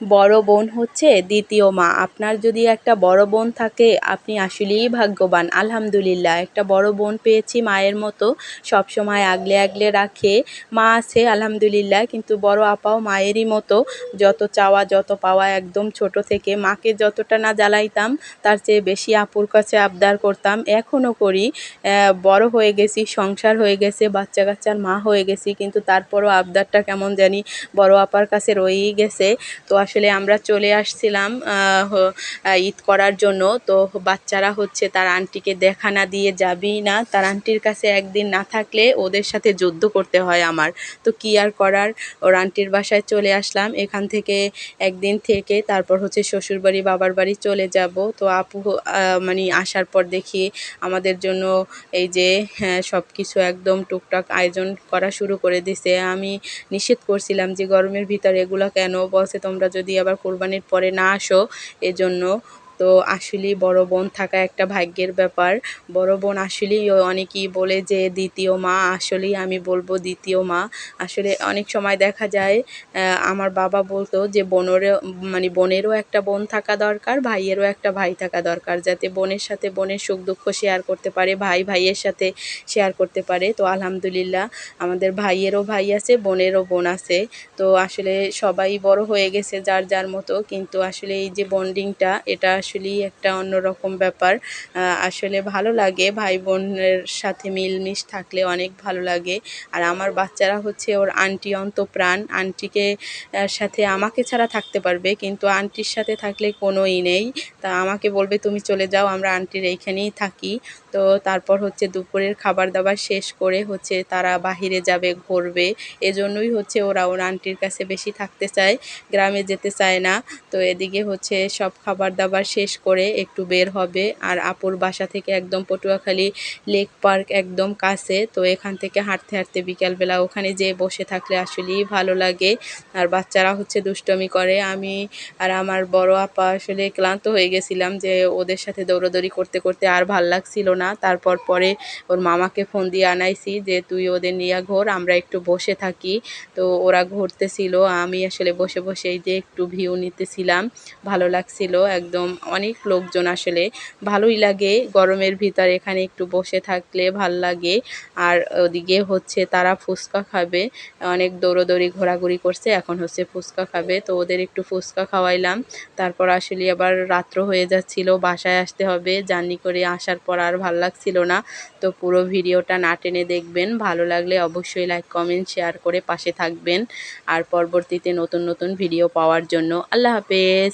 বড় বোন হচ্ছে দ্বিতীয় মা। আপনার যদি একটা বড় বোন থাকে, আপনি আসলেই ভাগ্যবান। আলহামদুলিল্লাহ, একটা বড় বোন পেয়েছি মায়ের মতো। সব সময় আগলে আগলে রাখে। মা আছে, আলহামদুলিল্লাহ, কিন্তু বড় আপাও মায়েরই মতো। যত চাওয়া, যত পাওয়া একদম ছোট থেকে। মাকে যতটা না জ্বালাইতাম, তার চেয়ে বেশি আপুর কাছে আবদার করতাম। এখনও করি। বড় হয়ে গেছি, সংসার হয়ে গেছে বাচ্চা কাচ্চার মা হয়ে গেছি, কিন্তু তারপরও আবদারটা কেমন জানি বড় আপার কাছে রয়েই গেছে। তো আসলে আমরা চলে আসছিলাম ঈদ করার জন্য। তো বাচ্চারা হচ্ছে তার আন্টিকে দেখা না দিয়ে যাবি না। তার আন্টির কাছে একদিন না থাকলে ওদের সাথে যুদ্ধ করতে হয় আমার। তো কি আর করার? ওর আন্টির বাসায় চলে আসলাম। এখান থেকে একদিন থেকে তারপর হচ্ছে শ্বশুরবাড়ি বাবার বাড়ি চলে যাব। তো আপু মানে আসার পর দেখি আমাদের জন্য এই যে হ্যাঁ সব কিছু একদম টুকটাক আয়োজন করা শুরু করে দিছে। আমি নিষেধ করছিলাম যে, গরমের ভিতরে এগুলো কেন? বলছে তোমরা যদি আবার কোরবানির পরে না আসো এজন্য তো আসলেই বড় বোন থাকা একটা ভাগ্যের ব্যাপার। বড় বোন আসলেই অনেকেই বলে যে, দ্বিতীয় মা। আসলেই আমি বলব দ্বিতীয় মা। আসলে অনেক সময় দেখা যায় আমার বাবা বলতো যে বোনেরও মানে বোনেরও একটা বোন থাকা দরকার, ভাইয়েরও একটা ভাই থাকা দরকার, যাতে বোনের সাথে বোনের সুখ দুঃখ শেয়ার করতে পারে, ভাই ভাইয়ের সাথে শেয়ার করতে পারে। তো আলহামদুলিল্লাহ, আমাদের ভাইয়েরও ভাই আছে, বোনেরও বোন আছে। তো আসলে সবাই বড় হয়ে গেছে যার যার মতো। কিন্তু আসলে এই যে বন্ডিংটা এটা আসলেই একটা অন্যরকম ব্যাপার। আসলে ভালো লাগে ভাই বোনের সাথে মিলমিশ থাকলে অনেক ভালো লাগে। আর আমার বাচ্চারা হচ্ছে ওর আন্টি অন্তপ্রাণ। আন্টিকে সাথে আমাকে ছাড়া থাকতে পারবে, কিন্তু আন্টির সাথে থাকলে কোনোই নেই। তা আমাকে বলবে, তুমি চলে যাও, আমরা আন্টির এইখানেই থাকি। তো তারপর হচ্ছে দুপুরের খাবার দাবার শেষ করে হচ্ছে তারা বাহিরে যাবে, ঘুরবে। এজন্যই হচ্ছে ওরা ওর আন্টির কাছে বেশি থাকতে চায়, গ্রামে যেতে চায় না। তো এদিকে হচ্ছে সব খাবার দাবার শেষ করে একটু বের হবে। আর আপুর বাসা থেকে একদম পটুয়াখালী লেক পার্ক একদম কাছে, তো এখান থেকে হাঁটতে হাঁটতে বিকালবেলা ওখানে যেয়ে বসে থাকলে আসলেই ভালো লাগে। আর বাচ্চারা হচ্ছে দুষ্টমি করে। আমি আর আমার বড় আপা আসলে ক্লান্ত হয়ে গেছিলাম যে ওদের সাথে দৌড়োদৌড়ি করতে করতে আর ভালো লাগছিল না। তারপর পরে ওর মামাকে ফোন দিয়ে আনাইছি যে, তুই ওদের নিয়ে ঘোর, আমরা একটু বসে থাকি। তো ওরা ঘুরতেছিল। আমি আসলে বসে বসে এই যে একটু ভিউ নিতেছিলাম। ভালো লাগছিল একদম। অনেক লোকজন আসলে ভালোই লাগে গরমের ভিতর এখানে একটু বসে থাকলে ভালো লাগে। আর ওদিকে হচ্ছে তারা ফুচকা খাবে। অনেক দৌড়োদৌড়ি, ঘোরাঘুরি করছে, এখন হচ্ছে ফুচকা খাবে। তো ওদের একটু ফুচকা খাওয়াইলাম। তারপর আসলে আবার রাত্র হয়ে যাচ্ছিল, বাসায় আসতে হবে। জার্নি করে আসার পর আর ভালো লাগছিল না। তো পুরো ভিডিওটা না টেনে দেখবেন। ভালো লাগলে অবশ্যই লাইক কমেন্ট শেয়ার করে পাশে থাকবেন। আর পরবর্তীতে নতুন নতুন ভিডিও পাওয়ার জন্য। আল্লাহ হাফেজ।